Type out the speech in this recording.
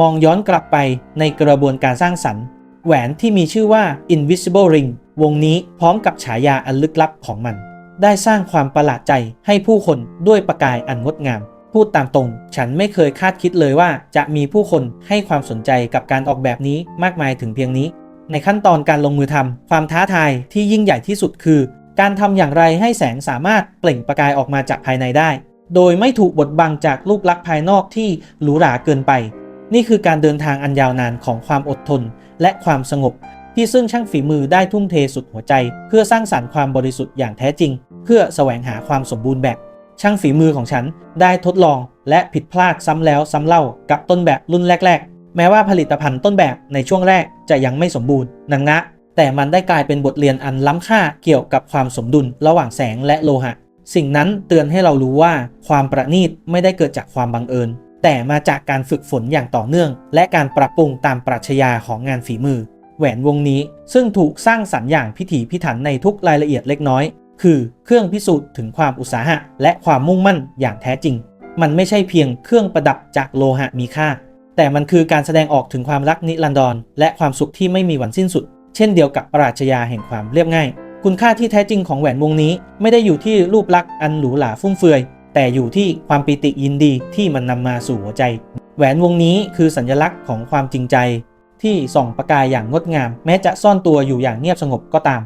มองย้อนกลับไปในกระบวนการสร้างสรรค์ แหวนที่มีชื่อว่า Invisible Ring วงนี้พร้อมกับฉายาอันลึกลับของมัน ได้สร้างความประหลาดใจให้ผู้คนด้วยประกายอันงดงาม พูดตามตรง ฉันไม่เคยคาดคิดเลยว่าจะมีผู้คนให้ความสนใจกับการออกแบบนี้มากมายถึงเพียงนี้ ในขั้นตอนการลงมือทำความท้าทายที่ยิ่งใหญ่ที่สุดคือ การทำอย่างไรให้แสงสามารถเปล่งประกายออกมาจากภายในได้ โดยไม่ถูกบดบังจากรูปลักษณ์ภายนอกที่หรูหราเกินไป นี่คือการเดินทางอันยาวนานของความอดทนและความสงบ ที่ซึ่งช่างฝีมือได้ทุ่มเทสุดหัวใจ เพื่อสร้างสรรค์ความบริสุทธิ์อย่างแท้จริง เพื่อแสวงหาความสมบูรณ์แบบ ช่างฝีมือของฉันได้ทดลองและผิดพลาดซ้ำแล้วซ้ำเล่ากับต้นแบบรุ่นแรก ๆ แม้ว่าผลิตภัณฑ์ต้นแบบในช่วงแรกจะยังไม่สมบูรณ์นังนะแต่มันได้กลายเป็นบทเรียนอันล้ำค่าเกี่ยวกับความสมดุลระหว่างแสงและโลหะ สิ่งนั้นเตือนให้เรารู้ว่าความประณีตไม่ได้เกิดจากความบังเอิญ แต่มาจากการฝึกฝนอย่างต่อเนื่อง และการปรับปรุงตามปรัชญาของงานฝีมือ แหวนวงนี้ซึ่งถูกสร้างสรรค์อย่างพิถีพิถันในทุกรายละเอียดเล็กน้อย คือเครื่องพิสูจน์ถึงความอุตสาหะ และความมุ่งมั่นอย่างแท้จริง มันไม่ใช่เพียงเครื่องประดับจากโลหะมีค่า แต่มันคือการแสดงออกถึงความรักนิรันดรและความสุขที่ไม่มีวันสิ้นสุด เช่นเดียวกับปราชญาแห่งความเรียบง่าย คุณค่าที่แท้จริงของแหวนวงนี้ไม่ได้อยู่ที่รูปลักษณ์อันหรูหราฟุ่มเฟือย แต่อยู่ที่ความปิติยินดีที่มันนำมาสู่หัวใจ แหวนวงนี้คือสัญลักษณ์ของความจริงใจ ที่ส่องประกายอย่างงดงาม แม้จะซ่อนตัวอยู่อย่างเงียบสงบก็ตาม